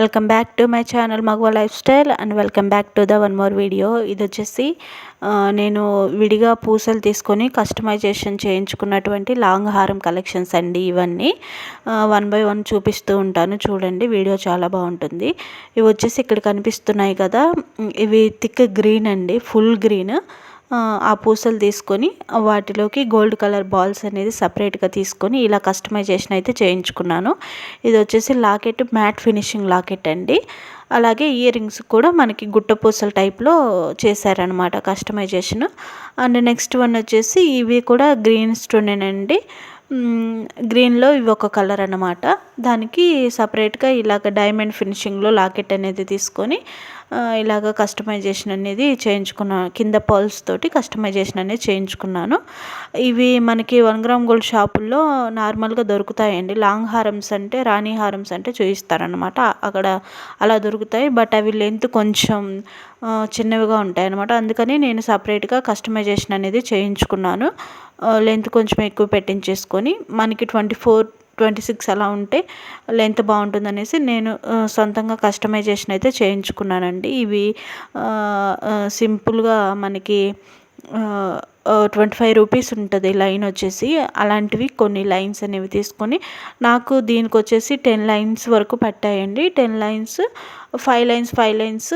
Welcome back to my channel మగవా lifestyle and welcome back to the one more video. ఇది వచ్చేసి నేను విడిగా పూసలు తీసుకొని కస్టమైజేషన్ చేయించుకున్నటువంటి లాంగ్ హారం కలెక్షన్స్ అండి ఇవన్నీ. వన్ బై వన్ చూపిస్తూ ఉంటాను. చూడండి వీడియో చాలా బాగుంటుంది. ఇవి వచ్చేసి ఇక్కడ కనిపిస్తున్నాయి కదా. ఇవి థిక్ గ్రీన్ అండి ఫుల్ గ్రీన్. ఆ, పూసలు తీసుకొని వాటిలోకి గోల్డ్ కలర్ బాల్స్ అనేది సపరేట్గా తీసుకొని ఇలా కస్టమైజేషన్ అయితే చేయించుకున్నాను. ఇది వచ్చేసి లాకెట్ మ్యాట్ ఫినిషింగ్ లాకెట్ అండి. అలాగే ఇయర్ రింగ్స్ కూడా మనకి గుట్ట పూసల టైప్లో చేశారనమాట కస్టమైజేషన్. అండ్ నెక్స్ట్ వన్ వచ్చేసి ఇవి కూడా గ్రీన్ స్టోనేనండి. అండి గ్రీన్లో ఇవి ఒక కలర్ అనమాట దానికి సపరేట్గా ఇలాగ డైమండ్ ఫినిషింగ్లో లాకెట్ అనేది తీసుకొని ఇలాగ కస్టమైజేషన్ అనేది చేయించుకున్నాను కింద పర్ల్స్ తోటి కస్టమైజేషన్ అనేది చేయించుకున్నాను. ఇవి మనకి వన్ గ్రామ్ గోల్డ్ షాపుల్లో నార్మల్గా దొరుకుతాయండి. లాంగ్ హారమ్స్ అంటే రాణి హారమ్స్ అంటే చూయిస్తారనమాట అక్కడ అలా దొరుకుతాయి. బట్ అవి లెంత్ కొంచెం చిన్నవిగా ఉంటాయి అనమాట అందుకని నేను సపరేట్గా కస్టమైజేషన్ అనేది చేయించుకున్నాను. లెంత్ కొంచెం ఎక్కువ పెట్టించేసుకొని మనకి ట్వంటీ ఫోర్ ట్వంటీ సిక్స్ అలా ఉంటే లెంత్ బాగుంటుందనేసి నేను సొంతంగా కస్టమైజేషన్ అయితే చేయించుకున్నానండి. ఇవి సింపుల్గా మనకి ట్వంటీ ఫైవ్ రూపీస్ ఉంటుంది లైన్ వచ్చేసి. అలాంటివి కొన్ని లైన్స్ అనేవి తీసుకొని నాకు దీనికి వచ్చేసి టెన్ లైన్స్ వరకు పట్టాయండి. Ten lines five lines five lines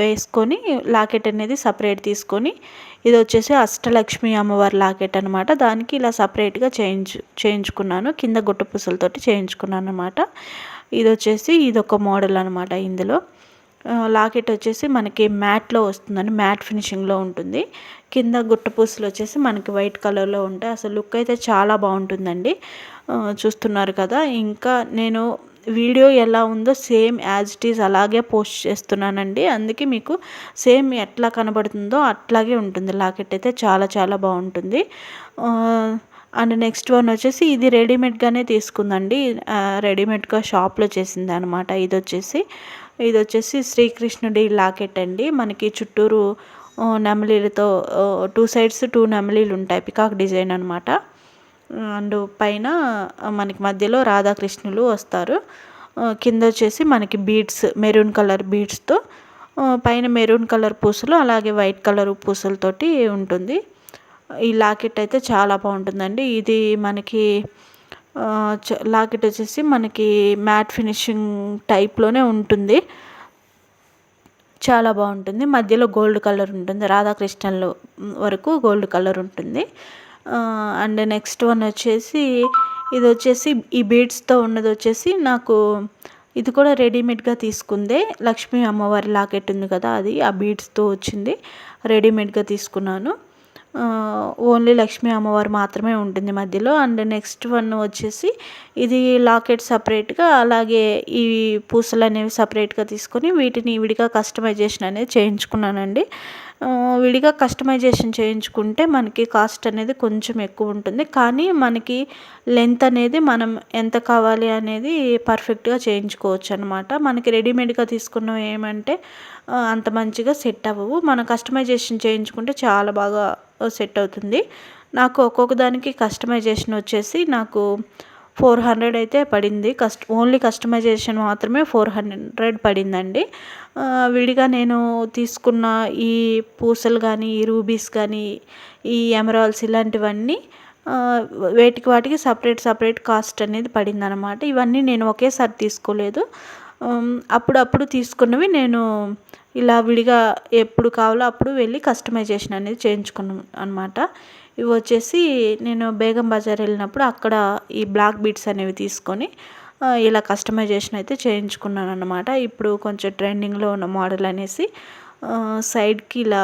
వేసుకొని లాకెట్ అనేది సపరేట్ తీసుకొని ఇది వచ్చేసి అష్టలక్ష్మి అమ్మవారి లాకెట్ అనమాట దానికి ఇలా సపరేట్గా చేయించు చేయించుకున్నాను. కింద గుట్ట పూసలతోటి చేయించుకున్నాను అనమాట ఇది వచ్చేసి ఇది ఒక మోడల్ అనమాట ఇందులో. లాకెట్ వచ్చేసి మనకి మ్యాట్లో వస్తుందండి. మ్యాట్ ఫినిషింగ్లో ఉంటుంది. కింద గుట్టపూసులు వచ్చేసి మనకి వైట్ కలర్లో ఉంటాయి. అసలు లుక్ అయితే చాలా బాగుంటుందండి. చూస్తున్నారు కదా. ఇంకా నేను వీడియో ఎలా ఉందో సేమ్ యాజ్ ఇట్ ఈజ్ అలాగే పోస్ట్ చేస్తున్నానండి. అందుకే మీకు సేమ్ ఎట్లా కనబడుతుందో అట్లాగే ఉంటుంది. లాకెట్ అయితే చాలా చాలా బాగుంటుంది. అండ్ నెక్స్ట్ వన్ వచ్చేసి ఇది రెడీమేడ్గానే తీసుకుందండి. రెడీమేడ్గా షాప్లో చేసింది అనమాట ఇది వచ్చేసి ఇది వచ్చేసి శ్రీకృష్ణుడి లాకెట్ అండి. మనకి చుట్టూరు నెమలీలతో టూ సైడ్స్ టూ నెమలీలు ఉంటాయి పికాక్ డిజైన్ అనమాట అండ్ పైన మనకి మధ్యలో రాధాకృష్ణులు వస్తారు. కింద వచ్చేసి మనకి బీడ్స్ మెరూన్ కలర్ బీడ్స్తో పైన మెరూన్ కలర్ పూసలు అలాగే వైట్ కలర్ పూసలతోటి ఉంటుంది. ఈ లాకెట్ అయితే చాలా బాగుంటుందండి. ఇది మనకి లాకెట్ వచ్చేసి మనకి మ్యాట్ ఫినిషింగ్ టైప్లోనే ఉంటుంది. చాలా బాగుంటుంది. మధ్యలో గోల్డ్ కలర్ ఉంటుంది. రాధాకృష్ణన్లు వరకు గోల్డ్ కలర్ ఉంటుంది. అండ్ నెక్స్ట్ వన్ వచ్చేసి ఇది వచ్చేసి ఈ బీడ్స్తో ఉన్నది వచ్చేసి నాకు ఇది కూడా రెడీమేడ్గా తీసుకుందే. లక్ష్మీ అమ్మవారి లాకెట్ ఉంది కదా అది ఆ బీడ్స్తో వచ్చింది. రెడీమేడ్గా తీసుకున్నాను. ఓన్లీ లక్ష్మీ అమ్మవారు మాత్రమే ఉంటుంది మధ్యలో. అండ్ నెక్స్ట్ వన్ వచ్చేసి ఇది లాకెట్ సపరేట్గా అలాగే ఈ పూసలు అనేవి సపరేట్గా తీసుకొని వీటిని విడిగా కస్టమైజేషన్ అనేది చేయించుకున్నానండి. విడిగా కస్టమైజేషన్ చేయించుకుంటే మనకి కాస్ట్ అనేది కొంచెం ఎక్కువ ఉంటుంది. కానీ మనకి లెంత్ అనేది మనం ఎంత కావాలి అనేది పర్ఫెక్ట్గా చేయించుకోవచ్చు అనమాట మనకి రెడీమేడ్గా తీసుకున్నవి ఏమంటే అంత మంచిగా సెట్ అవ్వవు. మనం కస్టమైజేషన్ చేయించుకుంటే చాలా బాగా సెట్ అవుతుంది. నాకు ఒక్కొక్క దానికి కస్టమైజేషన్ వచ్చేసి నాకు ఫోర్ హండ్రెడ్ అయితే పడింది. కస్ట్ ఓన్లీ కస్టమైజేషన్ మాత్రమే ఫోర్ హండ్రెడ్ పడిందండి. విడిగా నేను తీసుకున్న ఈ పూసలు కానీ ఈ రూబీస్ కానీ ఈ ఎమరాల్స్ ఇలాంటివన్నీ వేటికి వాటికి సపరేట్ సపరేట్ కాస్ట్ అనేది పడింది అనమాట ఇవన్నీ నేను ఒకేసారి తీసుకోలేదు. అప్పుడప్పుడు తీసుకున్నవి నేను ఇలా విడిగా ఎప్పుడు కావాలో అప్పుడు వెళ్ళి కస్టమైజేషన్ అనేది చేయించుకున్నాను అనమాట ఇవి వచ్చేసి నేను బేగం బజార్ వెళ్ళినప్పుడు అక్కడ ఈ బ్లాక్ బీట్స్ అనేవి తీసుకొని ఇలా కస్టమైజేషన్ అయితే చేయించుకున్నాను అనమాట ఇప్పుడు కొంచెం ట్రెండింగ్లో ఉన్న మోడల్ అనేసి సైడ్కి ఇలా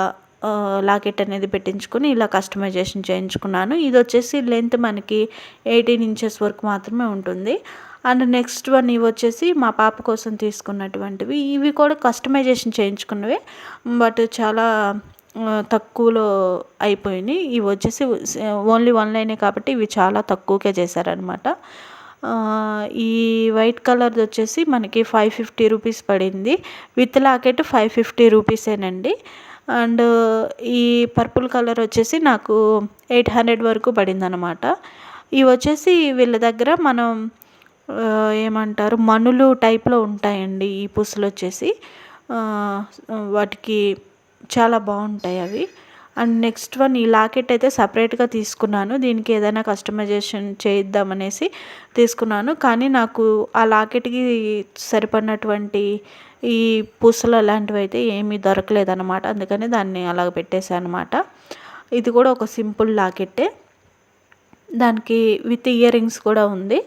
లాకెట్ అనేది పెట్టించుకొని ఇలా కస్టమైజేషన్ చేయించుకున్నాను. ఇది వచ్చేసి లెంత్ మనకి ఎయిటీన్ ఇంచెస్ వరకు మాత్రమే ఉంటుంది. అండ్ నెక్స్ట్ వన్ ఇవి వచ్చేసి మా పాప కోసం తీసుకున్నటువంటివి. ఇవి కూడా కస్టమైజేషన్ చేయించుకున్నవే బట్ చాలా తక్కువలో అయిపోయినాయి. ఇవి వచ్చేసి ఓన్లీ వన్ లైనే కాబట్టి ఇవి చాలా తక్కువకే చేశారనమాట ఈ వైట్ కలర్ది వచ్చేసి మనకి ఫైవ్ ఫిఫ్టీ రూపీస్ పడింది. విత్ లాకెట్ ఫైవ్ ఫిఫ్టీ రూపీసేనండి. అండ్ ఈ పర్పుల్ కలర్ వచ్చేసి నాకు ఎయిట్ హండ్రెడ్ వరకు పడింది అనమాట ఇవి వచ్చేసి వీళ్ళ దగ్గర మనం ఏమంటారు మనులు టైప్లో ఉంటాయండి ఈ పూసలు వచ్చేసి. వాటికి చాలా బాగుంటాయి అవి. అండ్ నెక్స్ట్ వన్ ఈ లాకెట్ అయితే సపరేట్గా తీసుకున్నాను. దీనికి ఏదైనా కస్టమైజేషన్ చేయిద్దామనేసి తీసుకున్నాను. కానీ నాకు ఆ లాకెట్కి సరిపడినటువంటి ఈ పూసలు అలాంటివి అయితే ఏమీ దొరకలేదు అనమాట అందుకని దాన్ని అలాగ పెట్టేశాను అనమాట ఇది కూడా ఒక సింపుల్ లాకెట్టే. దానికి విత్ ఇయర్ రింగ్స్ కూడా ఉంది.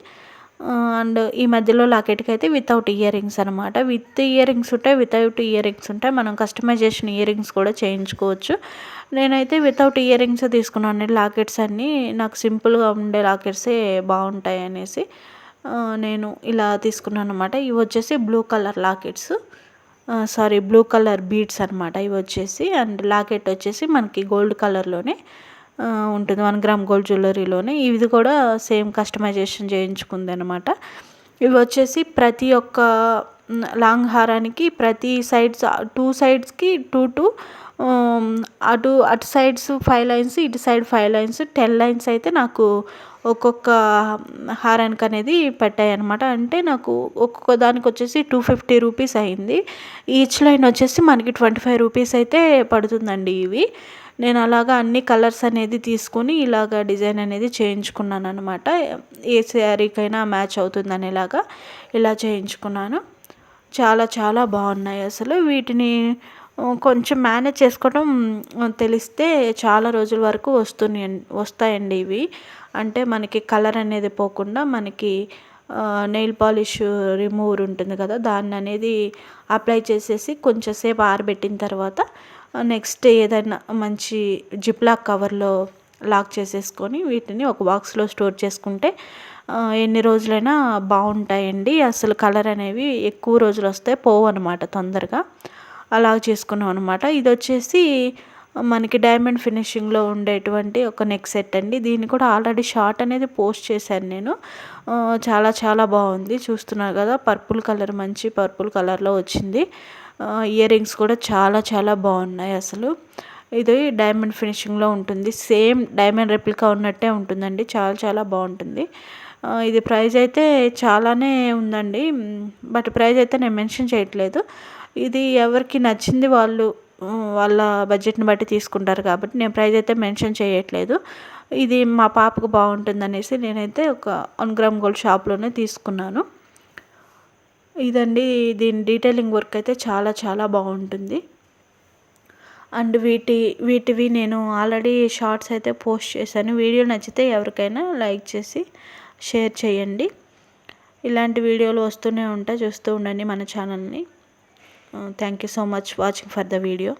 అండ్ ఈ మధ్యలో లాకెట్కి అయితే వితౌట్ ఇయర్ రింగ్స్ అనమాట విత్ ఇయర్ రింగ్స్ ఉంటాయి వితౌట్ ఇయర్ రింగ్స్ ఉంటాయి మనం కస్టమైజేషన్ ఇయర్ రింగ్స్ కూడా చేయించుకోవచ్చు. నేనైతే వితౌట్ ఇయర్ రింగ్స్ తీసుకున్నాను. లాకెట్స్ అన్నీ నాకు సింపుల్గా ఉండే లాకెట్సే బాగుంటాయి అనేసి నేను ఇలా తీసుకున్నాను అనమాట ఇవి వచ్చేసి blue colour lockets sorry blue colour beads అనమాట ఇవి వచ్చేసి అండ్ లాకెట్ వచ్చేసి మనకి గోల్డ్ కలర్లోనే ఉంటుంది. వన్ గ్రామ్ గోల్డ్ జ్యువెలరీలోనే. ఇది కూడా సేమ్ కస్టమైజేషన్ చేయించుకుంది అనమాట ఇవి వచ్చేసి ప్రతి ఒక్క లాంగ్ హారానికి ప్రతి సైడ్స్ టూ సైడ్స్కి టూ టూ అటు అటు సైడ్స్ ఫైవ్ లైన్స్ ఇటు side five lines ten lines అయితే నాకు ఒక్కొక్క హారానికి అనేది పెట్టాయి అనమాట అంటే నాకు ఒక్కొక్క దానికి వచ్చేసి టూ ఫిఫ్టీ రూపీస్ అయింది. ఈచ్ లైన్ వచ్చేసి మనకి ట్వంటీ ఫైవ్ రూపీస్ అయితే పడుతుందండి ఇవి. నేను అలాగా అన్ని కలర్స్ అనేది తీసుకొని ఇలాగ డిజైన్ అనేది చేయించుకున్నాను అనమాట ఏ శారీకైనా మ్యాచ్ అవుతుంది అనేలాగా ఇలా చేయించుకున్నాను. చాలా చాలా బాగున్నాయి అసలు. వీటిని కొంచెం మేనేజ్ చేసుకోవడం తెలిస్తే చాలా రోజుల వరకు వస్తున్నాయి వస్తాయండి ఇవి. అంటే మనకి కలర్ అనేది పోకుండా మనకి నెయిల్ పాలిష్ రిమూవర్ ఉంటుంది కదా దాన్ని అనేది అప్లై చేసేసి కొంచెంసేపు ఆరబెట్టిన తర్వాత నెక్స్ట్ ఏదైనా మంచి జిప్లాక్ కవర్లో లాక్ చేసేసుకొని వీటిని ఒక బాక్స్లో స్టోర్ చేసుకుంటే ఎన్ని రోజులైనా బాగుంటాయండి. అసలు కలర్ అనేవి ఎక్కువ రోజులు వస్తే పోవు అనమాట తొందరగా. అలా చేసుకున్నాం అనమాట ఇది వచ్చేసి మనకి డైమండ్ ఫినిషింగ్లో ఉండేటువంటి ఒక నెక్ సెట్ అండి. దీన్ని కూడా ఆల్రెడీ షార్ట్ అనేది పోస్ట్ చేశాను నేను. చాలా చాలా బాగుంది. చూస్తున్నారు కదా పర్పుల్ కలర్ మంచి పర్పుల్ కలర్లో వచ్చింది. ఇయర్ రింగ్స్ కూడా చాలా చాలా బాగున్నాయి అసలు. ఇది డైమండ్ ఫినిషింగ్లో ఉంటుంది. సేమ్ డైమండ్ రెప్లికా ఉన్నట్టే ఉంటుందండి. చాలా చాలా బాగుంటుంది. ఇది ప్రైజ్ అయితే చాలానే ఉందండి. బట్ ప్రైజ్ అయితే నేను మెన్షన్ చేయట్లేదు. ఇది ఎవరికి నచ్చింది వాళ్ళు వాళ్ళ బడ్జెట్ని బట్టి తీసుకుంటారు కాబట్టి నేను ప్రైస్ అయితే మెన్షన్ చేయట్లేదు. ఇది మా పాపకు బాగుంటుంది అనేసి నేనైతే ఒక వన్ గ్రామ్ గోల్డ్ షాప్లోనే తీసుకున్నాను. ఇదండి దీని డీటెయిలింగ్ వర్క్ అయితే చాలా చాలా బాగుంటుంది. అండ్ వీటి వీటివి నేను ఆల్రెడీ షార్ట్స్ అయితే పోస్ట్ చేశాను. వీడియో నచ్చితే ఎవరికైనా లైక్ చేసి షేర్ చేయండి. ఇలాంటి వీడియోలు వస్తూనే ఉంటాయి. చూస్తూ ఉండండి మన ఛానల్ని thank you so much watching for the video